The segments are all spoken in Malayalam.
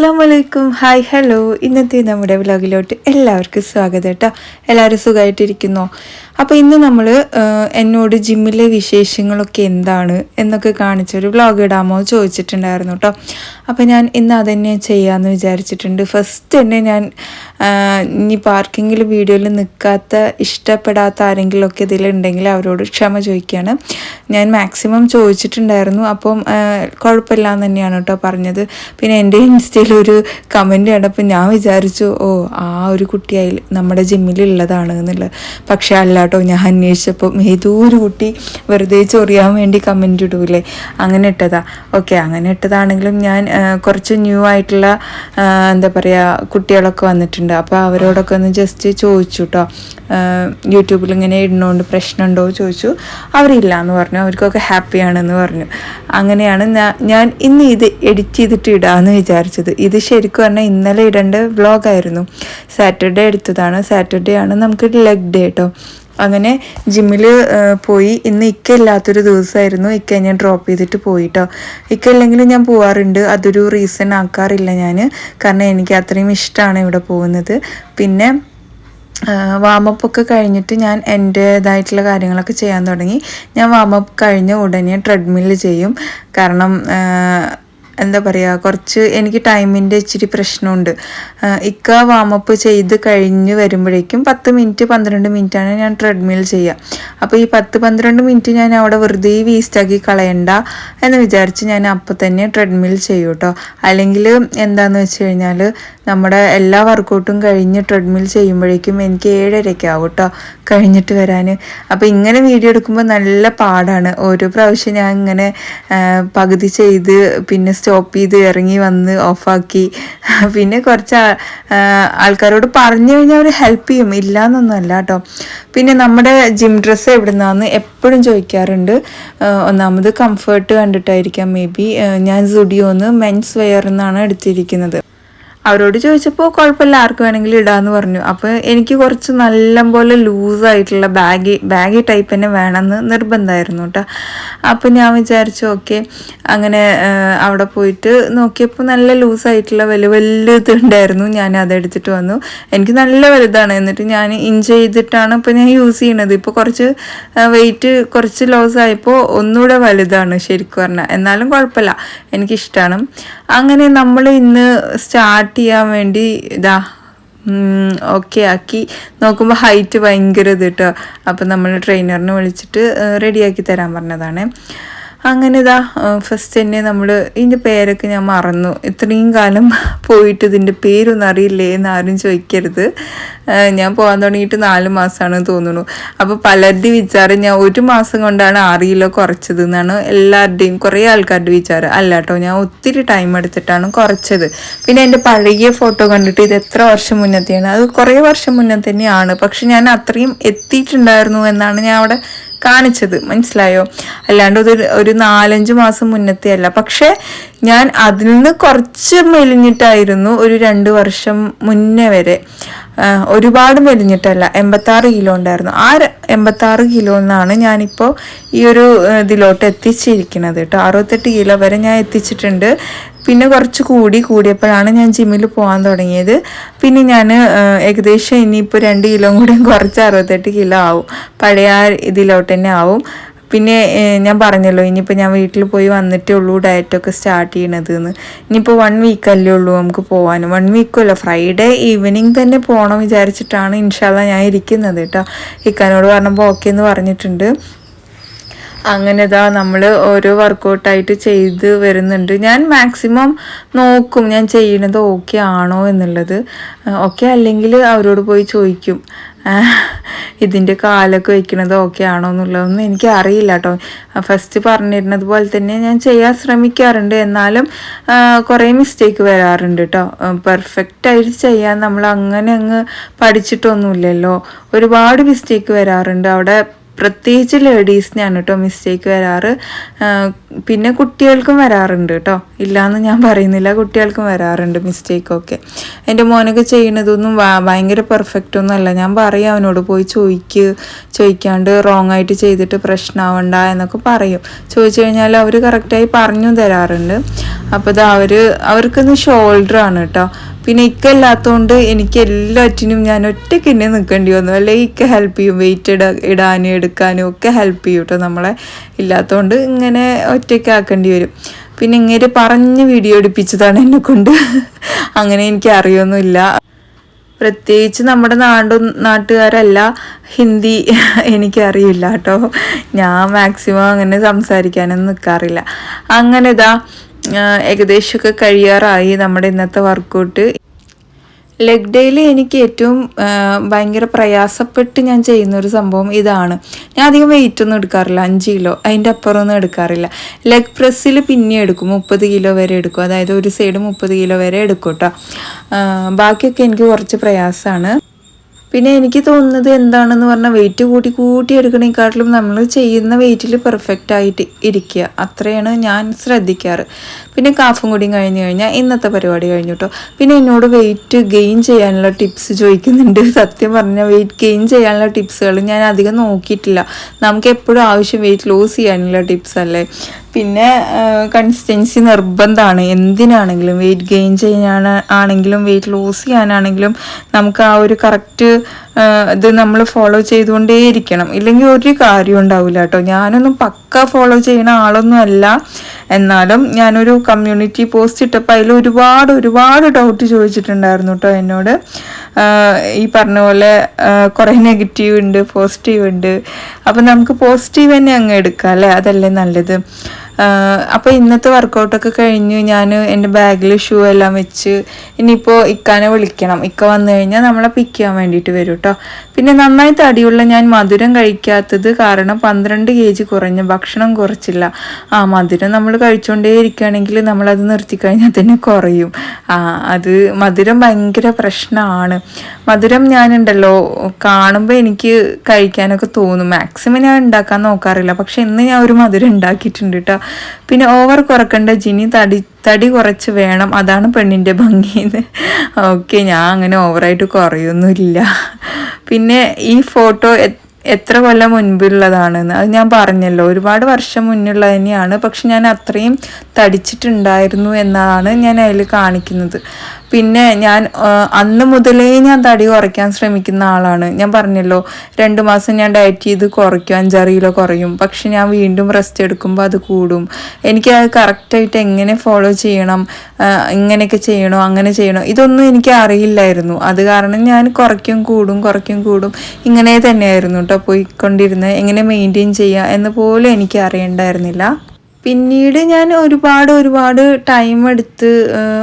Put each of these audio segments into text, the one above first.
അസ്സാം വലൈക്കും ഹായ് ഹലോ. ഇന്നത്തെ നമ്മുടെ വ്ലോഗിലോട്ട് എല്ലാവർക്കും സ്വാഗതം കേട്ടോ. എല്ലാവരും സുഖമായിട്ടിരിക്കുന്നോ? അപ്പോൾ ഇന്ന് നമ്മൾ എന്നോട് ജിമ്മിലെ വിശേഷങ്ങളൊക്കെ എന്താണ് എന്നൊക്കെ കാണിച്ചൊരു വ്ലോഗ് ഇടാമോ ചോദിച്ചിട്ടുണ്ടായിരുന്നു കേട്ടോ. അപ്പോൾ ഞാൻ ഇന്ന് അതന്നെ ചെയ്യാമെന്ന് വിചാരിച്ചിട്ടുണ്ട്. ഫസ്റ്റ് തന്നെ ഞാൻ ഇനി പാർക്കിങ്ങിൽ വീഡിയോയിൽ നിൽക്കാത്ത ഇഷ്ടപ്പെടാത്ത ആരെങ്കിലുമൊക്കെ ഇതിലുണ്ടെങ്കിൽ അവരോട് ക്ഷമ ചോദിക്കുകയാണ് ഞാൻ മാക്സിമം ചോദിച്ചിട്ടുണ്ടായിരുന്നു. അപ്പം കുഴപ്പമില്ല എന്ന് തന്നെയാണ് കേട്ടോ പറഞ്ഞത്. പിന്നെ എന്റെ ഇൻസ്റ്റയിൽ ഒരു കമന്റ് കണ്ടപ്പോൾ ഞാൻ വിചാരിച്ചു ഓ ആ ഒരു കുട്ടിയായി നമ്മുടെ ജിമ്മിലുള്ളതാണ് എന്നുള്ളത്. പക്ഷേ അല്ല കേട്ടോ ഞാൻ അന്വേഷിച്ചപ്പം ഏതോ ഒരു കുട്ടി വെറുതെ ചൊറിയാൻ വേണ്ടി കമന്റ് ഇടൂലേ. അങ്ങനെ ഇട്ടതാ. ഓക്കെ അങ്ങനെ ഇട്ടതാണെങ്കിലും ഞാൻ കുറച്ച് ന്യൂ ആയിട്ടുള്ള എന്താ പറയുക കുട്ടികളൊക്കെ വന്നിട്ടുണ്ട്. അപ്പോൾ അവരോടൊക്കെ ഒന്ന് ജസ്റ്റ് ചോദിച്ചു കേട്ടോ യൂട്യൂബിൽ ഇങ്ങനെ ഇടുന്നതുകൊണ്ട് പ്രശ്നമുണ്ടോ ചോദിച്ചു. അവരില്ല എന്ന് പറഞ്ഞു. അവർക്കൊക്കെ ഹാപ്പിയാണെന്ന് പറഞ്ഞു. അങ്ങനെയാണ് ഞാൻ ഇന്ന് ഇത് എഡിറ്റ് ചെയ്തിട്ട് ഇടാമെന്ന് വിചാരിച്ചത്. ഇത് ശരിക്കും പറഞ്ഞാൽ ഇന്നലെ ഇടേണ്ട വ്ളോഗായിരുന്നു സാറ്റർഡേ എടുത്തതാണ്. സാറ്റർഡേ ആണ് നമുക്ക് ലെഗ് ഡേ കേട്ടോ അങ്ങനെ ജിമ്മിൽ പോയി. ഇന്ന് ഇക്ക ഇല്ലാത്തൊരു ദിവസമായിരുന്നു ഇക്ക ഞാൻ ഡ്രോപ്പ് ചെയ്തിട്ട് പോയിട്ടോ. ഇക്ക ഇല്ലെങ്കിൽ ഞാൻ പോവാറുണ്ട്. അതൊരു റീസൺ ആക്കാറില്ല ഞാൻ കാരണം എനിക്ക് അത്രയും ഇഷ്ടമാണ് ഇവിടെ പോകുന്നത്. പിന്നെ വാമപ്പ് ഒക്കെ കഴിഞ്ഞിട്ട് ഞാൻ എന്റേതായിട്ടുള്ള കാര്യങ്ങളൊക്കെ ചെയ്യാൻ തുടങ്ങി. ഞാൻ വാമപ്പ് കഴിഞ്ഞ ഉടനെ ട്രെഡ്മില്ല് ചെയ്യും. കാരണം എന്താ പറയുക കുറച്ച് എനിക്ക് ടൈമിന്റെ ഇച്ചിരി പ്രശ്നമുണ്ട്. ഇക്ക വാമപ്പ് ചെയ്ത് കഴിഞ്ഞ് വരുമ്പോഴേക്കും പത്ത് മിനിറ്റ് പന്ത്രണ്ട് മിനിറ്റാണ് ഞാൻ ട്രെഡ്മിൽ ചെയ്യുക അപ്പോൾ ഈ പത്ത് പന്ത്രണ്ട് മിനിറ്റ് ഞാൻ അവിടെ വെറുതെ വേസ്റ്റാക്കി കളയണ്ട എന്ന് വിചാരിച്ച് ഞാൻ അപ്പം തന്നെ ട്രെഡ്മിൽ ചെയ്യും കേട്ടോ അല്ലെങ്കിൽ എന്താണെന്ന് വെച്ച് കഴിഞ്ഞാൽ നമ്മുടെ എല്ലാ വർക്കൗട്ടും കഴിഞ്ഞ് ട്രെഡ്മിൽ ചെയ്യുമ്പോഴേക്കും എനിക്ക് ഏഴരയ്ക്ക് കേട്ടോ കഴിഞ്ഞിട്ട് വരാൻ അപ്പോൾ ഇങ്ങനെ വീഡിയോ എടുക്കുമ്പോൾ നല്ല പാടാണ്. ഓരോ പ്രാവശ്യം ഞാൻ ഇങ്ങനെ പകുതി ചെയ്ത് പിന്നെ സ്റ്റോപ്പ് ചെയ്ത് ഇറങ്ങി വന്ന് ഓഫാക്കി. പിന്നെ കുറച്ച് ആൾക്കാരോട് പറഞ്ഞു കഴിഞ്ഞാൽ അവർ ഹെൽപ്പ് ചെയ്യും. ഇല്ല എന്നൊന്നുമല്ല കേട്ടോ പിന്നെ നമ്മുടെ ജിം ഡ്രസ്സ് എവിടെ നിന്നാന്ന് എപ്പോഴും ചോദിക്കാറുണ്ട്. ഒന്നാമത് കംഫേർട്ട് കണ്ടിട്ടായിരിക്കാം. മേ ബി ഞാൻ സുഡിയോന്ന് മെൻസ് വെയർ എന്നാണ് എടുത്തിരിക്കുന്നത്. അവരോട് ചോദിച്ചപ്പോൾ കുഴപ്പമില്ല ആർക്ക് വേണമെങ്കിലും ഇടാന്ന് പറഞ്ഞു. അപ്പോൾ എനിക്ക് കുറച്ച് നല്ലപോലെ ലൂസായിട്ടുള്ള ബാഗി ബാഗി ടൈപ്പ് തന്നെ വേണമെന്ന് നിർബന്ധമായിരുന്നു കേട്ടോ അപ്പോൾ ഞാൻ വിചാരിച്ചു ഓക്കെ. അങ്ങനെ അവിടെ പോയിട്ട് നോക്കിയപ്പോൾ നല്ല ലൂസായിട്ടുള്ള വലിയ വലുതുണ്ടായിരുന്നു ഞാൻ അതെടുത്തിട്ട് വന്നു. എനിക്ക് നല്ല വലുതാണ്. എന്നിട്ട് ഞാൻ ഇഞ്ച് ചെയ്തിട്ടാണ് ഇപ്പോൾ ഞാൻ യൂസ് ചെയ്യണത്. ഇപ്പോൾ കുറച്ച് വെയിറ്റ് കുറച്ച് ലോസ് ആയപ്പോൾ ഒന്നുകൂടെ വലുതാണ് ശരിക്കും പറഞ്ഞാൽ എന്നാലും കുഴപ്പമില്ല. എനിക്കിഷ്ടമാണ് അങ്ങനെ നമ്മൾ ഇന്ന് സ്റ്റാർട്ട് ചെയ്യാൻ വേണ്ടി ഇതാ ഓക്കെ ആക്കി. നോക്കുമ്പോൾ ഹൈറ്റ് ഭയങ്കര ഇത് കേട്ടോ അപ്പം നമ്മൾ ട്രെയിനറിനെ വിളിച്ചിട്ട് റെഡിയാക്കി തരാൻ പറഞ്ഞതാണ്. അങ്ങനെ ഇതാ ഫസ്റ്റ് തന്നെ നമ്മൾ ഇതിന്റെ പേരൊക്കെ ഞാൻ മറന്നു. ഇത്രയും കാലം പോയിട്ട് ഇതിന്റെ പേരൊന്നും അറിയില്ലേ എന്ന് ആരും ചോദിക്കരുത്. ഞാൻ പോകാൻ തുടങ്ങിയിട്ട് നാല് മാസമാണ് തോന്നുന്നു. അപ്പോൾ പലരുടെയും വിചാരം ഞാൻ ഒരു മാസം കൊണ്ടാണ് അറിയില്ല കുറച്ചത് എന്നാണ് എല്ലാവരുടെയും കുറേ ആൾക്കാരുടെ വിചാരം. അല്ല കേട്ടോ ഞാൻ ഒത്തിരി ടൈം എടുത്തിട്ടാണ് കുറച്ചത്. പിന്നെ എന്റെ പഴയ ഫോട്ടോ കണ്ടിട്ട് ഇത് എത്ര വർഷം മുന്നത്തെയാണ് അത് കുറേ വർഷം മുന്നേ തന്നെയാണ്. പക്ഷെ ഞാൻ അത്രയും എത്തിയിട്ടുണ്ടായിരുന്നു എന്നാണ് ഞാൻ അവിടെ കാണിച്ചത്. മനസ്സിലായോ? അല്ലാണ്ട് ഒരു ഒരു നാലഞ്ച് മാസം മുന്നത്തെ അല്ല പക്ഷെ ഞാൻ അതിൽ നിന്ന് കുറച്ച് മെലിഞ്ഞിട്ടായിരുന്നു ഒരു രണ്ട് വർഷം മുന്നേ വരെ. ഒരുപാട് മെലിഞ്ഞിട്ടല്ല എൺപത്താറ് കിലോ ഉണ്ടായിരുന്നു. ആ എൺപത്താറ് കിലോ എന്നാണ് ഞാനിപ്പോൾ ഈ ഒരു ഇതിലോട്ട് എത്തിച്ചിരിക്കുന്നത് കേട്ടോ. അറുപത്തെട്ട് കിലോ വരെ ഞാൻ എത്തിച്ചിട്ടുണ്ട്. പിന്നെ കുറച്ച് കൂടി കൂടിയപ്പോഴാണ് ഞാൻ ജിമ്മിൽ പോകാൻ തുടങ്ങിയത്. പിന്നെ ഞാൻ ഏകദേശം ഇനിയിപ്പോൾ രണ്ട് കിലോ കൂടി കുറച്ച് അറുപത്തെട്ട് കിലോ ആവും. പഴയ ഇതിലോട്ട് തന്നെ ആവും. പിന്നെ ഞാൻ പറഞ്ഞല്ലോ ഇനിയിപ്പോൾ ഞാൻ വീട്ടിൽ പോയി വന്നിട്ടേ ഉള്ളൂ ഡയറ്റൊക്കെ സ്റ്റാർട്ട് ചെയ്യണത് എന്ന് ഇനിയിപ്പോൾ വൺ വീക്ക് അല്ലേ ഉള്ളൂ നമുക്ക് പോകാൻ വൺ വീക്കുമല്ല ഫ്രൈഡേ ഈവനിങ് തന്നെ പോകണം വിചാരിച്ചിട്ടാണ് ഇൻഷാല്ല ഞാൻ ഇരിക്കുന്നത് കേട്ടോ. ഇക്കാനോട് പറഞ്ഞപ്പോൾ ഓക്കെ എന്ന് പറഞ്ഞിട്ടുണ്ട്. അങ്ങനെ ഇതാ നമ്മൾ ഓരോ വർക്കൗട്ടായിട്ട് ചെയ്ത് വരുന്നുണ്ട്. ഞാൻ മാക്സിമം നോക്കും ഞാൻ ചെയ്യണത് ഓക്കെ ആണോ എന്നുള്ളത്. ഓക്കെ അല്ലെങ്കിൽ അവരോട് പോയി ചോദിക്കും. ഇതിന്റെ കാലൊക്കെ വയ്ക്കണത് ഓക്കെ ആണോ എന്നുള്ളതൊന്നും എനിക്ക് അറിയില്ല കേട്ടോ ഫസ്റ്റ് പറഞ്ഞിരുന്നത് പോലെ തന്നെ ഞാൻ ചെയ്യാൻ ശ്രമിക്കാറുണ്ട്. എന്നാലും കുറേ മിസ്റ്റേക്ക് വരാറുണ്ട് കേട്ടോ പെർഫെക്റ്റായിട്ട് ചെയ്യാൻ നമ്മൾ അങ്ങനെ അങ്ങ് പഠിച്ചിട്ടൊന്നുമില്ലല്ലോ. ഒരുപാട് മിസ്റ്റേക്ക് വരാറുണ്ട്. അവിടെ പ്രത്യേകിച്ച് ലേഡീസിനാണ് കേട്ടോ മിസ്റ്റേക്ക് വരാറ്. പിന്നെ കുട്ടികൾക്കും വരാറുണ്ട് കേട്ടോ. ഇല്ലയെന്ന് ഞാൻ പറയുന്നില്ല കുട്ടികൾക്കും വരാറുണ്ട് മിസ്റ്റേക്കൊക്കെ എന്റെ മോനൊക്കെ ചെയ്യണതൊന്നും ഭയങ്കര പെർഫെക്റ്റ് ഒന്നും അല്ല. ഞാൻ പറയും അവനോട് പോയി ചോദിക്ക് ചോദിക്കാണ്ട് റോങ് ആയിട്ട് ചെയ്തിട്ട് പ്രശ്നമാവണ്ട എന്നൊക്കെ പറയും. ചോദിച്ചു കഴിഞ്ഞാൽ അവർ കറക്റ്റായി പറഞ്ഞു തരാറുണ്ട്. അപ്പോൾ ഇത് അവർ അവർക്കൊന്ന് ഷോൾഡർ ആണ് കേട്ടോ. പിന്നെ ഇക്ക ഇല്ലാത്തതുകൊണ്ട് എനിക്ക് എല്ലാറ്റിനും ഞാൻ ഒറ്റയ്ക്ക് തന്നെ നിൽക്കേണ്ടി വന്നു. അല്ലെങ്കിൽ ഇക്ക ഹെൽപ്പ് ചെയ്യും. വെയിറ്റ് ഇട ഇടാനും എടുക്കാനും ഒക്കെ ഹെൽപ്പ് ചെയ്യും കേട്ടോ നമ്മളെ. ഇല്ലാത്തതുകൊണ്ട് ഇങ്ങനെ ഒറ്റയ്ക്ക് ആക്കേണ്ടി വരും. പിന്നെ ഇങ്ങനെ പറഞ്ഞ് വീഡിയോ എടുപ്പിച്ചതാണ് എന്നെ കൊണ്ട്. അങ്ങനെ എനിക്ക് അറിയൊന്നുമില്ല. പ്രത്യേകിച്ച് നമ്മുടെ നാട് നാട്ടുകാരല്ല ഹിന്ദി എനിക്കറിയില്ല കേട്ടോ ഞാൻ മാക്സിമം അങ്ങനെ സംസാരിക്കാനൊന്നും നിൽക്കാറില്ല അങ്ങനെ ഇതാ ആ, ഏകദേശമൊക്കെ കഴിയാറായി നമ്മുടെ ഇന്നത്തെ വർക്കൗട്ട്. ലെഗ് ഡേയിൽ എനിക്ക് ഏറ്റവും ഭയങ്കര പ്രയാസപ്പെട്ട് ഞാൻ ചെയ്യുന്ന ഒരു സംഭവം ഇതാണ്. ഞാൻ അധികം വെയിറ്റ് ഒന്നും എടുക്കാറില്ല അഞ്ച് കിലോ അതിന്റെ അപ്പുറമൊന്നും എടുക്കാറില്ല. ലെഗ് പ്രസ്സിൽ പിന്നെ എടുക്കും മുപ്പത് കിലോ വരെ എടുക്കും. അതായത് ഒരു സൈഡ് മുപ്പത് കിലോ വരെ എടുക്കും കേട്ടോ ബാക്കിയൊക്കെ എനിക്ക് കുറച്ച് പ്രയാസമാണ്. പിന്നെ എനിക്ക് തോന്നുന്നത് എന്താണെന്ന് പറഞ്ഞാൽ വെയിറ്റ് കൂട്ടി കൂട്ടി എടുക്കണേക്കാട്ടിലും നമ്മൾ ചെയ്യുന്ന വെയിറ്റിൽ പെർഫെക്റ്റ് ആയിട്ട് ഇരിക്കുക അത്രയാണ് ഞാൻ ശ്രദ്ധിക്കാറ്. പിന്നെ കാഫും കൂടിയും കഴിഞ്ഞ് കഴിഞ്ഞാൽ ഇന്നത്തെ പരിപാടി കഴിഞ്ഞു കേട്ടോ പിന്നെ എന്നോട് വെയിറ്റ് ഗെയിൻ ചെയ്യാനുള്ള ടിപ്സ് ചോദിക്കുന്നുണ്ട്. സത്യം പറഞ്ഞാൽ വെയിറ്റ് ഗെയിൻ ചെയ്യാനുള്ള ടിപ്സുകൾ ഞാൻ അധികം നോക്കിയിട്ടില്ല. നമുക്ക് എപ്പോഴും ആവശ്യം വെയിറ്റ് ലോസ് ചെയ്യാനുള്ള ടിപ്സ് അല്ലേ? പിന്നെ കൺസിസ്റ്റൻസി നിർബന്ധമാണ്. എന്തിനാണെങ്കിലും വെയിറ്റ് ഗെയിൻ ചെയ്യാൻ ആണെങ്കിലും വെയിറ്റ് ലോസ് ചെയ്യാനാണെങ്കിലും നമുക്ക് ആ ഒരു കറക്റ്റ് ഇത് നമ്മൾ ഫോളോ ചെയ്തുകൊണ്ടേയിരിക്കണം. ഇല്ലെങ്കിൽ ഒരു കാര്യം ഉണ്ടാവില്ല കേട്ടോ. ഞാനൊന്നും പക്ക ഫോളോ ചെയ്യുന്ന ആളൊന്നും അല്ല. എന്നാലും ഞാനൊരു കമ്മ്യൂണിറ്റി പോസ്റ്റ് ഇട്ടപ്പോൾ അതിൽ ഒരുപാട് ഒരുപാട് ഡൗട്ട് ചോദിച്ചിട്ടുണ്ടായിരുന്നു കേട്ടോ എന്നോട്. ഈ പറഞ്ഞ പോലെ കുറേ നെഗറ്റീവ് ഉണ്ട് പോസിറ്റീവ് ഉണ്ട്. അപ്പം നമുക്ക് പോസിറ്റീവ് തന്നെ അങ്ങ് എടുക്കാം അല്ലേ? അതല്ലേ നല്ലത്. അപ്പോൾ ഇന്നത്തെ വർക്കൗട്ടൊക്കെ കഴിഞ്ഞ് ഞാൻ എന്റെ ബാഗിൽ ഷൂ എല്ലാം വെച്ച് ഇനിയിപ്പോൾ ഇക്കാനെ വിളിക്കണം. ഇക്ക വന്നു കഴിഞ്ഞാൽ നമ്മളെ പിക്ക് ചെയ്യാൻ വേണ്ടിയിട്ട് വരും കേട്ടോ പിന്നെ നന്നായി തടിയുള്ള ഞാൻ മധുരം കഴിക്കാത്തത് കാരണം പന്ത്രണ്ട് കെ ജി കുറഞ്ഞ ഭക്ഷണം കുറച്ചില്ല. ആ മധുരം നമ്മൾ കഴിച്ചുകൊണ്ടേ ഇരിക്കുകയാണെങ്കിൽ നമ്മളത് നിർത്തിക്കഴിഞ്ഞാൽ തന്നെ കുറയും. ആ അത് മധുരം ഭയങ്കര പ്രശ്നമാണ് മധുരം ഞാനുണ്ടല്ലോ കാണുമ്പോൾ എനിക്ക് കഴിക്കാനൊക്കെ തോന്നും. മാക്സിമം ഞാൻ ഉണ്ടാക്കാൻ നോക്കാറില്ല. പക്ഷെ ഇന്ന് ഞാൻ ഒരു മധുരം ഉണ്ടാക്കിയിട്ടുണ്ട് കേട്ടോ പിന്നെ ഓവർ കുറക്കണ്ട ജിനി തടി തടി കുറച്ച് വേണം. അതാണ് പെണ്ണിന്റെ ഭംഗിന്ന്. ഓക്കെ ഞാൻ അങ്ങനെ ഓവറായിട്ട് കുറയൊന്നുമില്ല. പിന്നെ ഈ ഫോട്ടോ എത്ര കൊല്ലം മുൻപുള്ളതാണെന്ന്. അത് ഞാൻ പറഞ്ഞല്ലോ. ഒരുപാട് വർഷം മുന്നുള്ളത് തന്നെയാണ്. പക്ഷെ ഞാൻ അത്രയും തടിച്ചിട്ടുണ്ടായിരുന്നു എന്നാണ് ഞാൻ അതിൽ കാണിക്കുന്നത്. പിന്നെ ഞാൻ അന്ന് മുതലേ ഞാൻ തടി കുറയ്ക്കാൻ ശ്രമിക്കുന്ന ആളാണ്. ഞാൻ പറഞ്ഞല്ലോ രണ്ട് മാസം ഞാൻ ഡയറ്റ് ചെയ്ത് കുറയ്ക്കും അഞ്ചാറ് കിലോ കുറയും. പക്ഷെ ഞാൻ വീണ്ടും റെസ്റ്റ് എടുക്കുമ്പോൾ അത് കൂടും. എനിക്ക് അത് കറക്റ്റായിട്ട് എങ്ങനെ ഫോളോ ചെയ്യണം ഇങ്ങനെയൊക്കെ ചെയ്യണോ അങ്ങനെ ചെയ്യണോ ഇതൊന്നും എനിക്ക് അറിയില്ലായിരുന്നു. അത് കാരണം ഞാൻ കുറയ്ക്കും കൂടും കുറയ്ക്കും കൂടും. ഇങ്ങനെ തന്നെയായിരുന്നു കേട്ടോ പോയിക്കൊണ്ടിരുന്നത്. എങ്ങനെ മെയിന്റെയിൻ ചെയ്യുക എന്ന് പോലും എനിക്ക് അറിയണ്ടായിരുന്നില്ല. പിന്നീട് ഞാൻ ഒരുപാട് ഒരുപാട് ടൈം എടുത്ത്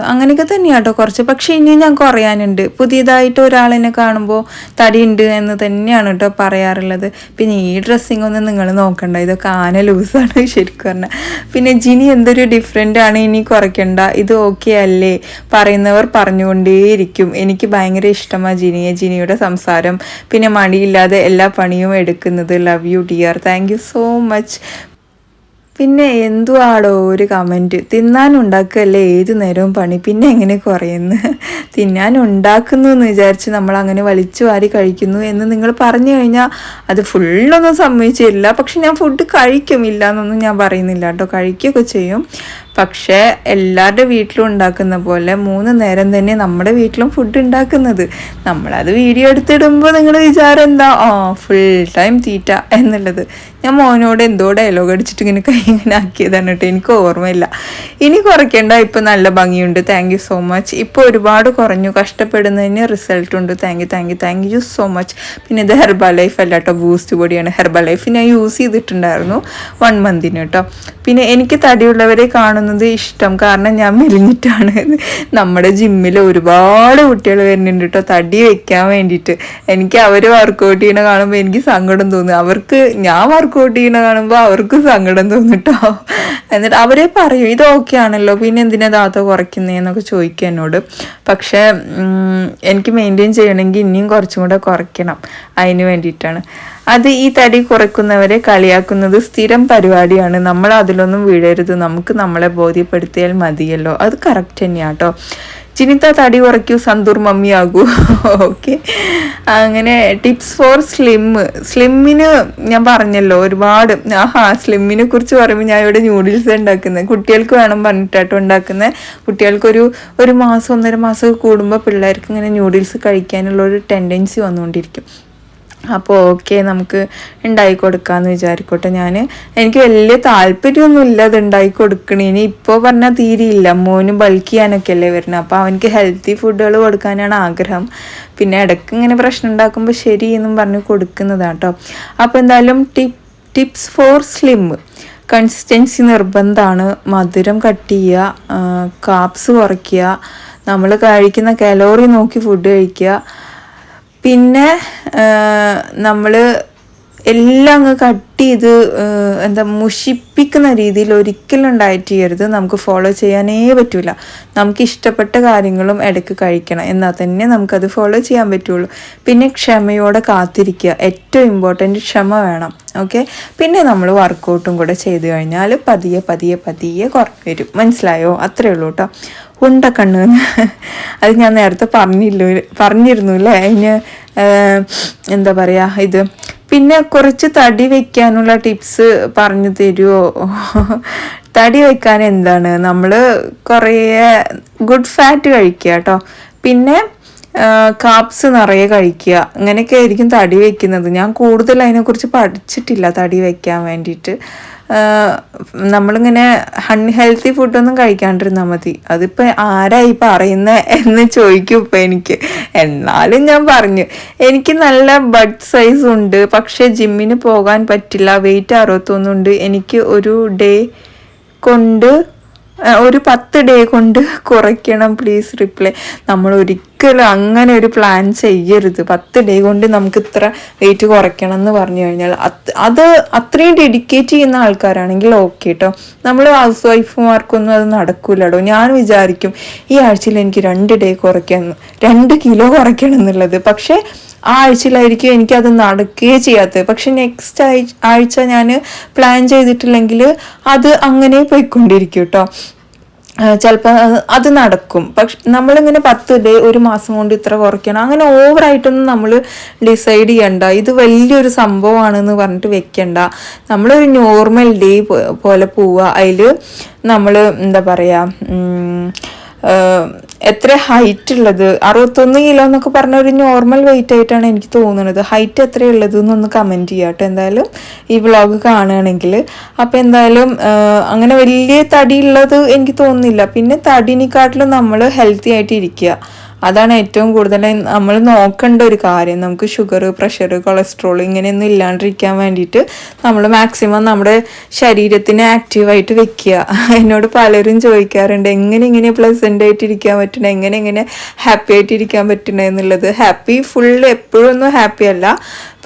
അങ്ങനെയൊക്കെ തന്നെയാണ് കേട്ടോ കുറച്ച്. പക്ഷെ ഇനിയും ഞാൻ കുറയാനുണ്ട്. പുതിയതായിട്ട് ഒരാളെന്നെ കാണുമ്പോൾ തടി ഉണ്ട് എന്ന് തന്നെയാണ് കേട്ടോ പറയാറുള്ളത്. പിന്നെ ഈ ഡ്രസ്സിങ് ഒന്നും നിങ്ങൾ നോക്കണ്ട. ഇതൊക്കെ ആന ലൂസാണ് ശരിക്കും പറഞ്ഞാൽ പിന്നെ ജിനി എന്തൊരു ഡിഫറെന്റ് ആണ്. ഇനി കുറയ്ക്കണ്ട. ഇത് ഓക്കെ അല്ലേ? പറയുന്നവർ പറഞ്ഞുകൊണ്ടേയിരിക്കും. എനിക്ക് ഭയങ്കര ഇഷ്ടമാണ് ജിനിയെ ജിനിയുടെ സംസാരം. പിന്നെ മടിയില്ലാതെ എല്ലാ പണിയും എടുക്കുന്നത്. Love you dear thank you so much പിന്നെ എന്തുവാടോ ഒരു കമന്റ് തിന്നാൻ ഉണ്ടാക്കുകയല്ലേ ഏത് നേരവും പണി? പിന്നെ എങ്ങനെ കുറയുന്നു? തിന്നാൻ ഉണ്ടാക്കുന്നു എന്ന് വിചാരിച്ച് നമ്മൾ അങ്ങനെ വലിച്ചു വാരി കഴിക്കുന്നു എന്ന് നിങ്ങൾ പറഞ്ഞു കഴിഞ്ഞാൽ അത് ഫുള്ളൊന്നും സമ്മതിച്ചില്ല. പക്ഷെ ഞാൻ ഫുഡ് കഴിക്കുമില്ല എന്നൊന്നും ഞാൻ പറയുന്നില്ല കേട്ടോ. കഴിക്കുകയൊക്കെ ചെയ്യും. പക്ഷേ എല്ലാവരുടെ വീട്ടിലും ഉണ്ടാക്കുന്ന പോലെ മൂന്ന് നേരം തന്നെ നമ്മുടെ വീട്ടിലും ഫുഡ് ഉണ്ടാക്കുന്നത്. നമ്മളത് വീഡിയോ എടുത്തിടുമ്പോൾ നിങ്ങൾ വിചാരം എന്താ? ആ ഫുൾ ടൈം തീറ്റ എന്നുള്ളത്. ഞാൻ മോനോട് എന്തോ ഡയലോഗ് അടിച്ചിട്ട് ഇങ്ങനെ കൈ ഇങ്ങനെ ആക്കിയതാണ് കേട്ടോ. എനിക്ക് ഓർമ്മയില്ല. ഇനി കുറയ്ക്കേണ്ട. ഇപ്പം നല്ല ഭംഗിയുണ്ട്. താങ്ക് യു സോ മച്ച് ഇപ്പോൾ ഒരുപാട് കുറഞ്ഞു. കഷ്ടപ്പെടുന്നതിന് റിസൾട്ട് ഉണ്ട്. Thank you thank you thank you so much പിന്നെ ഇത് ഹെർബ ലൈഫ് അല്ല കേട്ടോ. ബൂസ്റ്റ് ബോഡിയാണ് ഹെർബ ലൈഫ് ഞാൻ യൂസ് ചെയ്തിട്ടുണ്ടായിരുന്നു വൺ മന്തിന് കേട്ടോ. പിന്നെ എനിക്ക് തടിയുള്ളവരെ കാണുന്നത് ഇഷ്ടം. കാരണം ഞാൻ മെലിഞ്ഞിട്ടാണ്. നമ്മുടെ ജിമ്മിൽ ഒരുപാട് കുട്ടികൾ വരുന്നുണ്ട് കേട്ടോ തടി വെക്കാൻ വേണ്ടിയിട്ട്. എനിക്ക് അവർ വർക്കൗട്ട് ചെയ്യണ കാണുമ്പോൾ എനിക്ക് സങ്കടം തോന്നും. അവർക്ക് ഞാൻ വർക്കൗട്ട് ചെയ്യണ കാണുമ്പോൾ അവർക്ക് സങ്കടം തോന്നും കേട്ടോ എന്നിട്ട് അവരെ പറയും ഇത് ഓക്കെ ആണല്ലോ. പിന്നെ എന്തിനാ ദാത്ത കുറയ്ക്കുന്നതെന്നൊക്കെ ചോദിക്കും എന്നോട്. പക്ഷേ എനിക്ക് മെയിന്റെയിൻ ചെയ്യണമെങ്കിൽ ഇനിയും കുറച്ചും കൂടെ കുറയ്ക്കണം. അതിന് വേണ്ടിയിട്ടാണ്. അത് ഈ തടി കുറയ്ക്കുന്നവരെ കളിയാക്കുന്നത് സ്ഥിരം പരിപാടിയാണ്. നമ്മൾ അതിലൊന്നും വീഴരുത് നമുക്ക് നമ്മളെ ബോധ്യപ്പെടുത്തിയാൽ മതിയല്ലോ. അത് കറക്റ്റ് തന്നെയാണ് കേട്ടോ ചിനിത്ത തടി കുറയ്ക്കൂ സന്തൂർ മമ്മിയാകൂ ഓക്കെ. അങ്ങനെ ടിപ്സ് ഫോർ സ്ലിം. സ്ലിമ്മിന് ഞാൻ പറഞ്ഞല്ലോ ഒരുപാട്. ആഹാ സ്ലിമ്മിനെ കുറിച്ച് പറയുമ്പോൾ ഞാൻ ഇവിടെ ന്യൂഡിൽസ് ഉണ്ടാക്കുന്നത് കുട്ടികൾക്ക് വേണം പറഞ്ഞിട്ടാട്ടോ ഉണ്ടാക്കുന്നത് കുട്ടികൾക്കൊരു ഒരു മാസം ഒന്നര മാസം കൂടുമ്പോൾ പിള്ളേർക്ക് ഇങ്ങനെ ന്യൂഡിൽസ് കഴിക്കാനുള്ള ഒരു ടെൻഡൻസി വന്നുകൊണ്ടിരിക്കും. അപ്പോൾ ഓക്കെ നമുക്ക് ഉണ്ടാക്കി കൊടുക്കാമെന്ന് വിചാരിക്കോട്ടെ ഞാൻ എനിക്ക് വലിയ താല്പര്യമൊന്നുമില്ല അത് ഉണ്ടാക്കി കൊടുക്കണേന് ഇപ്പോൾ പറഞ്ഞാൽ തീരെയില്ല. മോനും ബൾക്ക് ചെയ്യാനൊക്കെ അല്ലേ വരുന്നത് അപ്പോൾ അവനക്ക് ഹെൽത്തി ഫുഡുകൾ കൊടുക്കാനാണ് ആഗ്രഹം. പിന്നെ ഇടയ്ക്ക് ഇങ്ങനെ പ്രശ്നം ഉണ്ടാക്കുമ്പോൾ ശരി എന്നും പറഞ്ഞ് കൊടുക്കുന്നതാണ് കേട്ടോ അപ്പോൾ എന്തായാലും tip tips for slim consistency നിർബന്ധമാണ് മധുരം കട്ട് ചെയ്യുക കാപ്സ് കുറയ്ക്കുക. നമ്മൾ കഴിക്കുന്ന കലോറി നോക്കി ഫുഡ് കഴിക്കുക. പിന്നെ നമ്മൾ എല്ലാം അങ്ങ് കട്ട് ചെയ്ത് എന്താ മുഷിപ്പിക്കുന്ന രീതിയിൽ ഒരിക്കലും ഡയറ്റ് ചെയ്യരുത് നമുക്ക് ഫോളോ ചെയ്യാനേ പറ്റില്ല നമുക്ക് ഇഷ്ടപ്പെട്ട കാര്യങ്ങളും ഇടയ്ക്ക് കഴിക്കണം. എന്നാൽ തന്നെ നമുക്കത് ഫോളോ ചെയ്യാൻ പറ്റുള്ളൂ. പിന്നെ ക്ഷമയോടെ കാത്തിരിക്കുക. ഏറ്റവും ഇമ്പോർട്ടന്റ് ക്ഷമ വേണം. ഓക്കെ പിന്നെ നമ്മൾ വർക്കൗട്ടും കൂടെ ചെയ്ത് കഴിഞ്ഞാൽ പതിയെ പതിയെ പതിയെ കുറഞ്ഞു വരും. മനസ്സിലായോ? അത്രേ ഉള്ളൂ കേട്ടോ ഉണ്ടക്കണ്ണ്. അത് ഞാൻ നേരത്തെ പറഞ്ഞില്ല പറഞ്ഞിരുന്നു അല്ലേ അതിന് എന്താ പറയുക ഇത്? പിന്നെ കുറച്ച് തടി വെക്കാനുള്ള ടിപ്സ് പറഞ്ഞു തരുമോ തടി വെക്കാൻ എന്താണ്? നമ്മൾ കുറേ ഗുഡ് ഫാറ്റ് കഴിക്കുക കേട്ടോ. പിന്നെ കാപ്സ് നിറയെ കഴിക്കുക. അങ്ങനെയൊക്കെ ആയിരിക്കും തടി വയ്ക്കുന്നത് ഞാൻ കൂടുതൽ അതിനെക്കുറിച്ച് പഠിച്ചിട്ടില്ല തടി വയ്ക്കാൻ വേണ്ടിയിട്ട്. നമ്മളിങ്ങനെ അൺഹെൽത്തി ഫുഡൊന്നും കഴിക്കാണ്ടിരുന്നാൽ മതി. അതിപ്പോൾ ആരായി പറയുന്നത് എന്ന് ചോദിക്കും ഇപ്പം എനിക്ക്. എന്നാലും ഞാൻ പറഞ്ഞു. എനിക്ക് നല്ല ബഡ് സൈസ് ഉണ്ട്. പക്ഷേ ജിമ്മിന് പോകാൻ പറ്റില്ല. വെയിറ്റ് അറുപത്തൊന്നുണ്ട് എനിക്ക് ഒരു ഡേ കൊണ്ട് ഒരു പത്ത് ഡേ കൊണ്ട് കുറയ്ക്കണം പ്ലീസ് റിപ്ലൈ നമ്മൾ ഒരിക്കലും അങ്ങനെ ഒരു പ്ലാൻ ചെയ്യരുത്. പത്ത് ഡേ കൊണ്ട് നമുക്ക് ഇത്ര വെയിറ്റ് കുറയ്ക്കണം എന്ന് പറഞ്ഞു കഴിഞ്ഞാൽ അത് അത്രയും ഡെഡിക്കേറ്റ് ചെയ്യുന്ന ആൾക്കാരാണെങ്കിൽ ഓക്കെ കേട്ടോ നമ്മൾ ഹൗസ് വൈഫുമാർക്കൊന്നും അത് നടക്കൂലടോ. ഞാൻ വിചാരിക്കും ഈ ആഴ്ചയിൽ എനിക്ക് രണ്ട് ഡേ കുറയ്ക്കണം രണ്ട് കിലോ കുറയ്ക്കണം എന്നുള്ളത്. പക്ഷേ ആ ആഴ്ചയിലായിരിക്കും എനിക്കത് നടക്കുകയേ ചെയ്യാത്തത്. പക്ഷെ നെക്സ്റ്റ് ആഴ്ച ഞാൻ പ്ലാൻ ചെയ്തിട്ടില്ലെങ്കിൽ അത് അങ്ങനെ പോയിക്കൊണ്ടിരിക്കും കേട്ടോ ചിലപ്പോൾ അത് നടക്കും. പക്ഷെ നമ്മളിങ്ങനെ പത്ത് ഡേ ഒരു മാസം കൊണ്ട് ഇത്ര കുറയ്ക്കണം. അങ്ങനെ ഓവറായിട്ടൊന്നും നമ്മൾ ഡിസൈഡ് ചെയ്യണ്ട. ഇത് വലിയൊരു സംഭവമാണെന്ന് പറഞ്ഞിട്ട് വെക്കണ്ട. നമ്മളൊരു നോർമൽ ഡേ പോലെ പോവുക അതിൽ നമ്മൾ എന്താ പറയുക എത്ര ഹൈറ്റ് ഉള്ളത്? അറുപത്തൊന്ന് കിലോ എന്നൊക്കെ പറഞ്ഞ ഒരു നോർമൽ വെയിറ്റ് ആയിട്ടാണ് എനിക്ക് തോന്നുന്നത്. ഹൈറ്റ് എത്രയുള്ളത് എന്നൊന്ന് കമന്റ് ചെയ്യാം കേട്ടോ എന്തായാലും ഈ വ്ളോഗ് കാണുകയാണെങ്കിൽ. അപ്പോൾ എന്തായാലും അങ്ങനെ വലിയ തടി ഉള്ളത് എനിക്ക് തോന്നുന്നില്ല. പിന്നെ തടിനെക്കാട്ടിലും നമ്മൾ ഹെൽത്തി ആയിട്ട് ഇരിക്കുക. അതാണ് ഏറ്റവും കൂടുതൽ നമ്മൾ നോക്കേണ്ട ഒരു കാര്യം. നമുക്ക് ഷുഗർ പ്രഷർ കൊളസ്ട്രോൾ ഇങ്ങനെയൊന്നും ഇല്ലാണ്ടിരിക്കാൻ വേണ്ടിയിട്ട് നമ്മൾ മാക്സിമം നമ്മുടെ ശരീരത്തിനെ ആക്റ്റീവായിട്ട് വെക്കുക. എന്നോട് പലരും ചോദിക്കാറുണ്ട് എങ്ങനെ ഇങ്ങനെ പ്ലസന്റ് ആയിട്ട് ഇരിക്കാൻ പറ്റണേ എങ്ങനെ എങ്ങനെ ഹാപ്പി ആയിട്ട് ഇരിക്കാൻ പറ്റണേ എന്നുള്ളത്. ഹാപ്പി ഫുൾ എപ്പോഴും ഹാപ്പി അല്ല.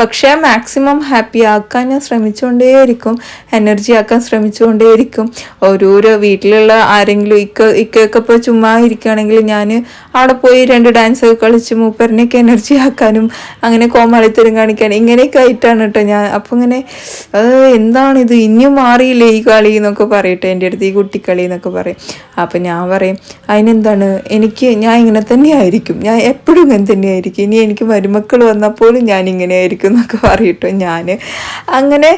പക്ഷേ മാക്സിമം ഹാപ്പി ആക്കാൻ ഞാൻ ശ്രമിച്ചുകൊണ്ടേയിരിക്കും. എനർജി ആക്കാൻ ശ്രമിച്ചുകൊണ്ടേയിരിക്കും. ഓരോരോ വീട്ടിലുള്ള ആരെങ്കിലും ഇക്ക ഇക്കയൊക്കെ ഇപ്പോൾ ചുമ്മാ ഇരിക്കുകയാണെങ്കിൽ ഞാൻ അവിടെ പോയി രണ്ട് ഡാൻസ് ഒക്കെ കളിച്ച് മൂപ്പറിനെയൊക്കെ എനർജി ആക്കാനും അങ്ങനെ കോമാളിത്തരം കാണിക്കാനും ഇങ്ങനെയൊക്കെ ആയിട്ടാണ് കേട്ടോ ഞാൻ. അപ്പം ഇങ്ങനെ എന്താണിത്? ഇനിയും മാറിയില്ലേ ഈ കളി എന്നൊക്കെ പറയട്ടെ എന്റെ അടുത്ത് ഈ കുട്ടിക്കളി എന്നൊക്കെ പറയും. അപ്പം ഞാൻ പറയും അതിനെന്താണ്? എനിക്ക് ഞാൻ ഇങ്ങനെ തന്നെ ആയിരിക്കും ഞാൻ എപ്പോഴും ഇങ്ങനെ തന്നെയായിരിക്കും. ഇനി എനിക്ക് മരുമക്കൾ വന്നപ്പോഴും ഞാൻ ഇങ്ങനെ ആയിരിക്കും. എന്നൊക്കെ പറയിട്ടു ഞാൻ അങ്ങനെ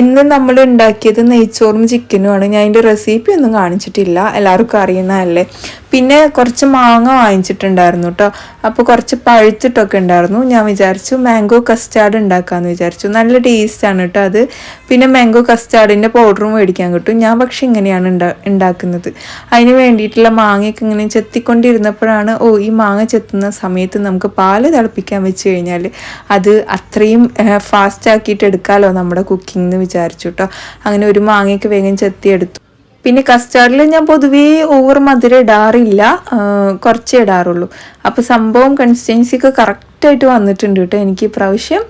ഇന്ന് നമ്മൾ ഉണ്ടാക്കിയത് നെയ്ച്ചോറും ചിക്കനുമാണ് ഞാൻ അതിന്റെ റെസിപ്പി ഒന്നും കാണിച്ചിട്ടില്ല. എല്ലാവർക്കും അറിയുന്നതല്ലേ. പിന്നെ കുറച്ച് മാങ്ങ വാങ്ങിച്ചിട്ടുണ്ടായിരുന്നു കേട്ടോ അപ്പോൾ കുറച്ച് പഴുത്തിട്ടൊക്കെ ഉണ്ടായിരുന്നു. ഞാൻ വിചാരിച്ചു മാംഗോ കസ്റ്റാർഡ് ഉണ്ടാക്കാമെന്ന് വിചാരിച്ചു. നല്ല ടേസ്റ്റാണ് കേട്ടോ അത്. പിന്നെ മാംഗോ കസ്റ്റാർഡിന്റെ പൗഡറും മേടിക്കാൻ കിട്ടും. ഞാൻ പക്ഷെ ഇങ്ങനെയാണ് ഉണ്ടാ ഉണ്ടാക്കുന്നത്. അതിന് വേണ്ടിയിട്ടുള്ള മാങ്ങയൊക്കെ ഇങ്ങനെ ചെത്തിക്കൊണ്ടിരുന്നപ്പോഴാണ് ഓ ഈ മാങ്ങ ചെത്തുന്ന സമയത്ത് നമുക്ക് പാൽ തിളപ്പിക്കാൻ വെച്ച് കഴിഞ്ഞാൽ അത് അത്രയും ഫാസ്റ്റ് ആക്കിയിട്ട് എടുക്കാമല്ലോ നമ്മുടെ കുക്കിംഗ് എന്ന് വിചാരിച്ചു കേട്ടോ അങ്ങനെ ഒരു മാങ്ങയ്ക്ക് വേഗം ചെത്തിയെടുത്തു. പിന്നെ കസ്റ്റാർഡിൽ ഞാൻ പൊതുവേ ഓവർ മധുരം ഇടാറില്ല കുറച്ചേ ഇടാറുള്ളൂ. അപ്പോൾ സംഭവം കൺസിസ്റ്റൻസി ഒക്കെ കറക്റ്റായിട്ട് വന്നിട്ടുണ്ട് കേട്ടോ എനിക്ക് ഇപ്രാവശ്യം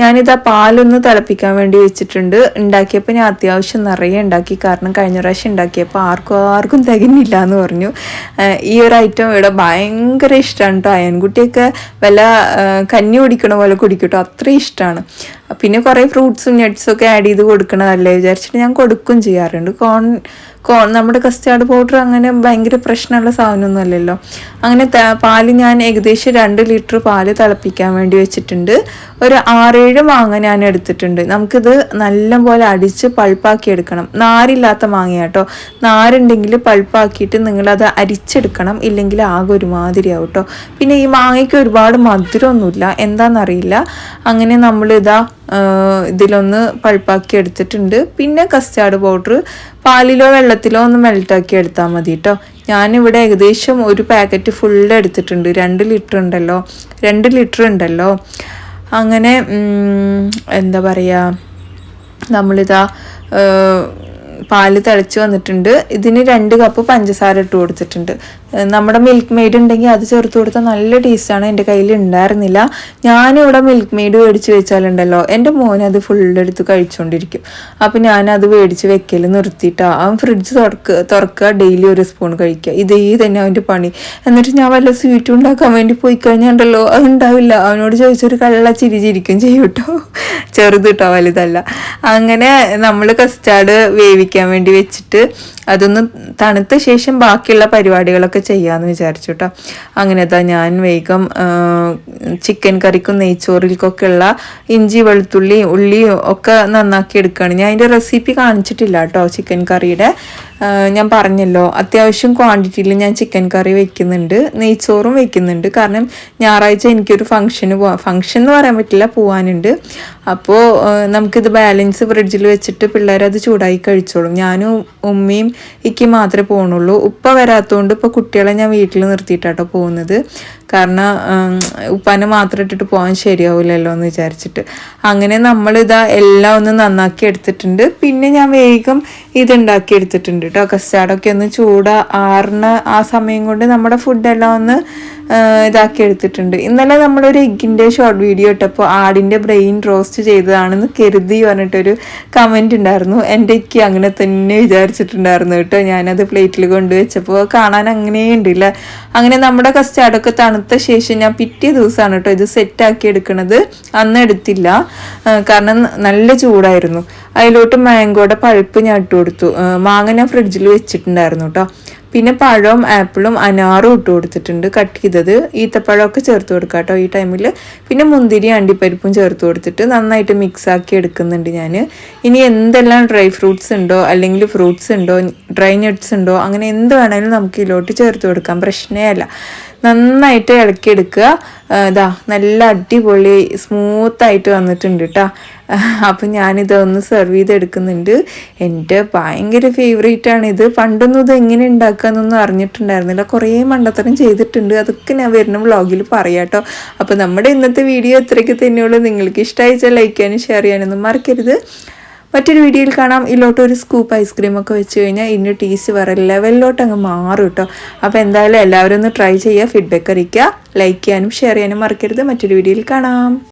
ഞാനിതാ പാലൊന്ന് തിളപ്പിക്കാൻ വേണ്ടി വെച്ചിട്ടുണ്ട്. ഉണ്ടാക്കിയപ്പോൾ ഞാൻ അത്യാവശ്യം നിറയെ ഉണ്ടാക്കി. കാരണം കഴിഞ്ഞ പ്രാവശ്യം ഉണ്ടാക്കിയപ്പോൾ ആർക്കും ആർക്കും തികഞ്ഞില്ല എന്ന് പറഞ്ഞു ഈ ഒരു ഐറ്റം ഇവിടെ ഭയങ്കര ഇഷ്ടമാണ് കേട്ടോ അയൻകുട്ടിയൊക്കെ വല്ല കഞ്ഞി കുടിക്കണ പോലെ കുടിക്കട്ടോ. അത്രയും ഇഷ്ടമാണ് പിന്നെ കുറേ ഫ്രൂട്ട്സും ഒക്കെ ആഡ് ചെയ്ത് കൊടുക്കണതല്ലേ വിചാരിച്ചിട്ട് ഞാൻ കൊടുക്കും ചെയ്യാറുണ്ട്. കോൺ കോൺ നമ്മുടെ കസ്റ്റാർഡ് പൗഡർ അങ്ങനെ ഭയങ്കര പ്രശ്നമുള്ള സാധനമൊന്നും അല്ലല്ലോ. അങ്ങനെ പാൽ ഞാൻ ഏകദേശം രണ്ട് ലിറ്റർ പാൽ തിളപ്പിക്കാൻ വേണ്ടി വെച്ചിട്ടുണ്ട്. ഒരു ആറേഴ് മാങ്ങ ഞാൻ എടുത്തിട്ടുണ്ട്. നമുക്കിത് നല്ലപോലെ അടിച്ച് പൾപ്പാക്കി എടുക്കണം. നാരില്ലാത്ത മാങ്ങ കേട്ടോ നാരുണ്ടെങ്കിൽ പൾപ്പാക്കിയിട്ട് നിങ്ങളത് അരിച്ചെടുക്കണം. ഇല്ലെങ്കിൽ ആകെ ഒരുമാതിരിയാവും കേട്ടോ പിന്നെ ഈ മാങ്ങയ്ക്ക് ഒരുപാട് മധുരമൊന്നുമില്ല. എന്താണെന്നറിയില്ല. അങ്ങനെ നമ്മൾ ഇതാ ഇതിലൊന്ന് പൾപ്പാക്കി എടുത്തിട്ടുണ്ട്. പിന്നെ കസ്റ്റാർഡ് പൗഡർ പാലിലോ വെള്ളത്തിലോ ഒന്ന് മെൽട്ടാക്കി എടുത്താൽ മതി കേട്ടോ ഞാനിവിടെ ഏകദേശം ഒരു പാക്കറ്റ് ഫുള്ള് എടുത്തിട്ടുണ്ട്. രണ്ട് ലിറ്റർ ഉണ്ടല്ലോ. രണ്ട് ലിറ്റർ ഉണ്ടല്ലോ. അങ്ങനെ എന്താ പറയുക നമ്മളിതാ പാൽ തിളച്ച് വന്നിട്ടുണ്ട്. ഇതിന് രണ്ട് കപ്പ് പഞ്ചസാര ഇട്ട് കൊടുത്തിട്ടുണ്ട്. നമ്മുടെ മിൽക്ക് മെയ്ഡ് ഉണ്ടെങ്കിൽ അത് ചേർത്ത് കൊടുത്താൽ നല്ല ടേസ്റ്റാണ് എന്റെ കയ്യിൽ ഉണ്ടായിരുന്നില്ല. ഞാനിവിടെ മിൽക്ക് മെയ്ഡ് മേടിച്ച് വെച്ചാലുണ്ടല്ലോ. എന്റെ മോൻ അത് ഫുള്ളെടുത്ത് കഴിച്ചുകൊണ്ടിരിക്കും അപ്പം ഞാനത് മേടിച്ച് വെക്കൽ നിർത്തിയിട്ടാ. അവൻ ഫ്രിഡ്ജ് തുറക്കുക തുറക്കുക ഡെയിലി ഒരു സ്പൂൺ കഴിക്കുക ഇതേ തന്നെ അവന്റെ പണി. എന്നിട്ട് ഞാൻ വല്ല സ്വീറ്റ് ഉണ്ടാക്കാൻ വേണ്ടി പോയി കഴിഞ്ഞാണ്ടല്ലോ അത് ഉണ്ടാവില്ല. അവനോട് ചോദിച്ചൊരു കള്ള ചിരി ചിരിക്കും ചെയ്യും കേട്ടോ ചെറുത് കേട്ടോ വലുതല്ല. അങ്ങനെ നമ്മൾ കസ്റ്റാർഡ് വേവിക്കാൻ വേണ്ടി വെച്ചിട്ട് അതൊന്ന് തണുത്ത ശേഷം ബാക്കിയുള്ള പരിപാടികളൊക്കെ ചെയ്യാമെന്ന് വിചാരിച്ചു കേട്ടോ അങ്ങനെ ഞാൻ വേഗം ചിക്കൻ കറിക്കും നെയ്ച്ചോറിൽക്കൊക്കെ ഉള്ള ഇഞ്ചി വെളുത്തുള്ളി ഉള്ളിയും ഒക്കെ നന്നാക്കി എടുക്കുകയാണ് ഞാൻ അതിന്റെ റെസിപ്പി കാണിച്ചിട്ടില്ല കേട്ടോ ചിക്കൻ കറിയുടെ. ഞാൻ പറഞ്ഞല്ലോ അത്യാവശ്യം ക്വാണ്ടിറ്റിയിൽ ഞാൻ ചിക്കൻ കറി വെക്കുന്നുണ്ട് നെയ്ച്ചോറും വെക്കുന്നുണ്ട്. കാരണം ഞായറാഴ്ച എനിക്കൊരു ഫംഗ്ഷന് പോവാം ഫംഗ്ഷൻ എന്ന് പറയാൻ പറ്റില്ല പോവാനുണ്ട്. അപ്പോൾ നമുക്കിത് ബാലൻസ് ഫ്രിഡ്ജിൽ വെച്ചിട്ട് പിള്ളേരത് ചൂടായി കഴിച്ചോളും. ഞാനും ഉമ്മയും ഇക്ക് മാത്രമേ പോകണുള്ളൂ ഉപ്പ വരാത്തതുകൊണ്ട് ഇപ്പോൾ കുട്ടികളെ ഞാൻ വീട്ടിൽ നിർത്തിയിട്ടാട്ടോ പോകുന്നത്. കാരണം ഉപ്പാനെ മാത്രം ഇട്ടിട്ട് പോകാൻ ശരിയാവില്ലല്ലോ എന്ന് വിചാരിച്ചിട്ട്. അങ്ങനെ നമ്മളിതാ എല്ലാം ഒന്ന് നന്നാക്കി എടുത്തിട്ടുണ്ട്. പിന്നെ ഞാൻ വേഗം ഇതുണ്ടാക്കി എടുത്തിട്ടുണ്ട് കേട്ടോ കസ്റ്റാർഡൊക്കെ ഒന്ന് ചൂട ആറിന് ആ സമയം കൊണ്ട് നമ്മുടെ ഫുഡെല്ലാം ഒന്ന് ഇതാക്കി എടുത്തിട്ടുണ്ട് ഇന്നലെ നമ്മളൊരു എഗ്ഗിന്റെ ഷോർട്ട് വീഡിയോ ഇട്ടപ്പോൾ ആടിന്റെ ബ്രെയിൻ റോസ്റ്റ് ചെയ്തതാണെന്ന് കരുതി പറഞ്ഞിട്ടൊരു കമന്റ് ഉണ്ടായിരുന്നു. എന്റെ എക്ക് അങ്ങനെ തന്നെ വിചാരിച്ചിട്ടുണ്ടായിരുന്നു കേട്ടോ ഞാനത് പ്ലേറ്റിൽ കൊണ്ടുവച്ചപ്പോൾ കാണാൻ അങ്ങനെ ഉണ്ടില്ല. അങ്ങനെ നമ്മുടെ കസ്റ്റാർഡൊക്കെ തണുത്ത ശേഷം ഞാൻ പിറ്റേ ദിവസമാണ് കേട്ടോ ഇത് സെറ്റാക്കി എടുക്കുന്നത് അന്ന് എടുത്തില്ല. കാരണം നല്ല ചൂടായിരുന്നു. അതിലോട്ട് മാങ്കോയുടെ പഴുപ്പ് ഞാൻ ഇട്ട് കൊടുത്തു. മാങ്ങ ഞാൻ ഫ്രിഡ്ജിൽ വെച്ചിട്ടുണ്ടായിരുന്നു കേട്ടോ പിന്നെ പഴവും ആപ്പിളും അനാറും ഇട്ട് കൊടുത്തിട്ടുണ്ട്. കട്ട് ചെയ്തത് ഈത്തപ്പഴമൊക്കെ ചേർത്ത് കൊടുക്കുക കേട്ടോ ഈ ടൈമിൽ പിന്നെ മുന്തിരി അണ്ടിപ്പരിപ്പും ചേർത്ത് കൊടുത്തിട്ട് നന്നായിട്ട് മിക്സ് ആക്കി എടുക്കുന്നുണ്ട് ഞാൻ ഇനി എന്തെല്ലാം ഡ്രൈ ഫ്രൂട്ട്സ് ഉണ്ടോ അല്ലെങ്കിൽ ഫ്രൂട്ട്സ് ഉണ്ടോ ഡ്രൈ നട്ട്സ് ഉണ്ടോ അങ്ങനെ എന്ത് വേണമെങ്കിലും നമുക്ക് ഇതിലോട്ട് ചേർത്ത് കൊടുക്കാം. പ്രശ്നമേ അല്ല. നന്നായിട്ട് ഇളക്കിയെടുക്കുക ഇതാ നല്ല അടിപൊളി സ്മൂത്തായിട്ട് വന്നിട്ടുണ്ട് കേട്ടോ അപ്പം ഞാനിതൊന്ന് സെർവ് ചെയ്തെടുക്കുന്നുണ്ട്. എന്റെ ഭയങ്കര ഫേവറേറ്റ് ആണ് ഇത്. പണ്ടൊന്നും ഇത് എങ്ങനെ ഉണ്ടാക്കാന്നൊന്നും അറിഞ്ഞിട്ടുണ്ടായിരുന്നില്ല. കുറേ മണ്ടത്തരം ചെയ്തിട്ടുണ്ട്. അതൊക്കെ ഞാൻ വരുന്ന വ്ളോഗിൽ പറയാം കേട്ടോ അപ്പോൾ നമ്മുടെ ഇന്നത്തെ വീഡിയോ ഇത്രയ്ക്ക് തന്നെയുള്ളൂ. നിങ്ങൾക്ക് ഇഷ്ടമായിച്ചാൽ ലൈക്ക് ചെയ്യാനും ഷെയർ ചെയ്യാനൊന്നും മറക്കരുത്. മറ്റൊരു വീഡിയോയിൽ കാണാം. ഇതിലോട്ട് ഒരു സ്കൂപ്പ് ഐസ്ക്രീം ഒക്കെ വെച്ച് കഴിഞ്ഞാൽ ഇതിന്റെ ടേസ്റ്റ് വേറെ ലെവലിലോട്ട് അങ്ങ് മാറും കേട്ടോ അപ്പോൾ എന്തായാലും എല്ലാവരും ഒന്ന് ട്രൈ ചെയ്യുക ഫീഡ്ബാക്ക് അറിയിക്കുക ലൈക്ക് ചെയ്യാനും ഷെയർ ചെയ്യാനും മറക്കരുത്. മറ്റൊരു വീഡിയോയിൽ കാണാം.